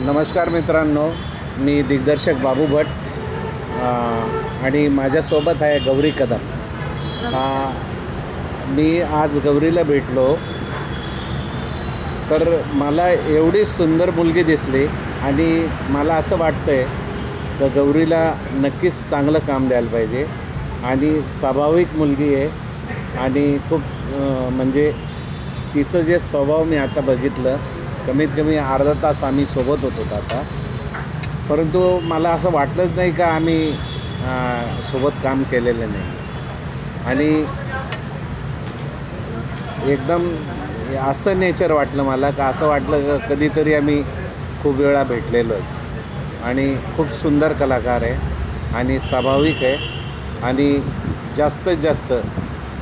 नमस्कार मित्रांनो मी दिग्दर्शक बाबू भट आणि माझ्यासोबत आहे गौरी कदम. मी आज गौरीला भेटलो. तर मला एवढी सुंदर मुलगी दिसली आणि मला असं वाटतंय तर गौरीला नक्कीच चांगलं काम द्यायला पाहिजे आणि स्वाभाविक मुलगी आहे आणि खूप म्हणजे तिचं जे स्वभाव मी आता बघितलं कमीत कमी अर्धा तास आम्ही सोबत होतो आता परंतु मला असं वाटलंच नाही का आम्ही सोबत काम केलेलं नाही. आणि एकदम असं नेचर वाटलं मला का असं वाटलं का कधीतरी आम्ही खूप वेळा भेटलेलो आहे. आणि खूप सुंदर कलाकार आहे आणि स्वाभाविक आहे. आणि जास्तीत जास्त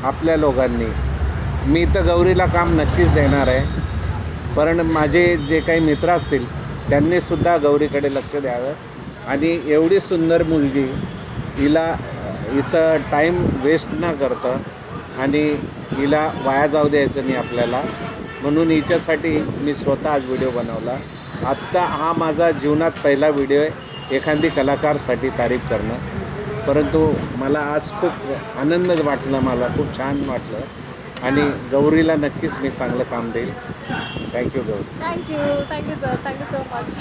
आपल्या लोकांनी मी तर गौरीला काम नक्कीच देणार आहे. पण माझे जे काही मित्र असतील त्यांनीसुद्धा गौरीकडे लक्ष द्यावं. आणि एवढी सुंदर मुलगी हिला हिचं टाईम वेस्ट न करता आणि हिला वाया जाऊ द्यायचं नाही आपल्याला. म्हणून हिच्यासाठी मी स्वतः आज व्हिडिओ बनवला. आत्ता हा माझा जीवनात पहिला व्हिडिओ आहे एखादी कलाकारसाठी तारीफ करणं. परंतु मला आज खूप आनंद वाटला मला खूप छान वाटलं. आणि गौरीला नक्कीच मी चांगलं काम देईल. Thank you Gauri. Thank you thank you sir thank you so much